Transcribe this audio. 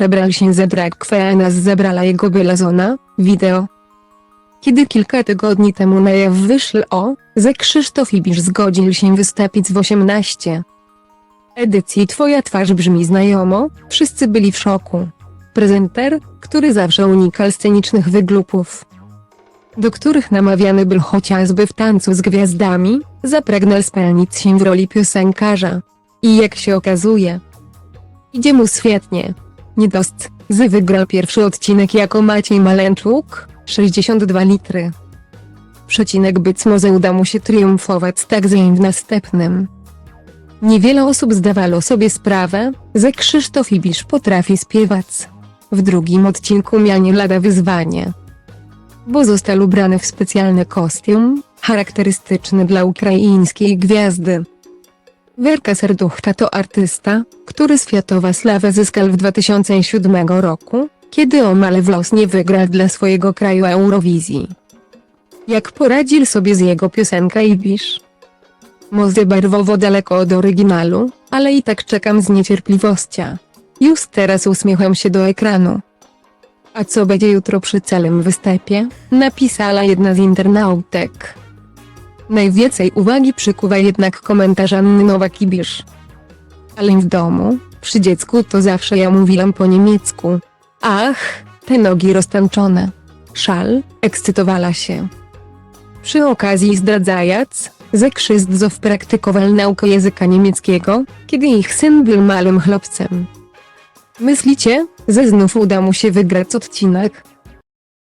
przebrał się za drag queena z zabrala jego bylazona, wideo. Kiedy kilka tygodni temu na jaw wyszł o, że Krzysztof Ibisz zgodził się wystąpić w 18 edycji Twoja twarz brzmi znajomo, wszyscy byli w szoku. Prezenter, który zawsze unikał scenicznych wyglupów, do których namawiany był chociażby w tańcu z gwiazdami, zapragnął spełnić się w roli piosenkarza. I jak się okazuje, idzie mu świetnie. Niedost, z wygrał pierwszy odcinek jako Maciej Malęczuk, 62 litry. Przecinek być może uda mu się triumfować tak zeń w następnym. Niewiele osób zdawało sobie sprawę, że Krzysztof Ibisz potrafi śpiewać. W drugim odcinku miał nie lada wyzwanie. Bo został ubrany w specjalny kostium, charakterystyczny dla ukraińskiej gwiazdy. Werka Serduchta to artysta, który światowa sławę zyskał w 2007 roku, kiedy omal w los nie wygrał dla swojego kraju Eurowizji. Jak poradził sobie z jego piosenka Ibisz? Może barwowo daleko od oryginału, ale i tak czekam z niecierpliwością. Już teraz uśmiecham się do ekranu. A co będzie jutro przy całym występie? Napisała jedna z internautek. Najwięcej uwagi przykuwa jednak komentarz Anny Nowak-Ibisz. Ale w domu, przy dziecku to zawsze ja mówiłam po niemiecku. Ach, te nogi roztańczone. Szal, ekscytowała się. Przy okazji zdradzając, że Krzysztof praktykował naukę języka niemieckiego, kiedy ich syn był małym chłopcem. Myślicie, że znów uda mu się wygrać odcinek?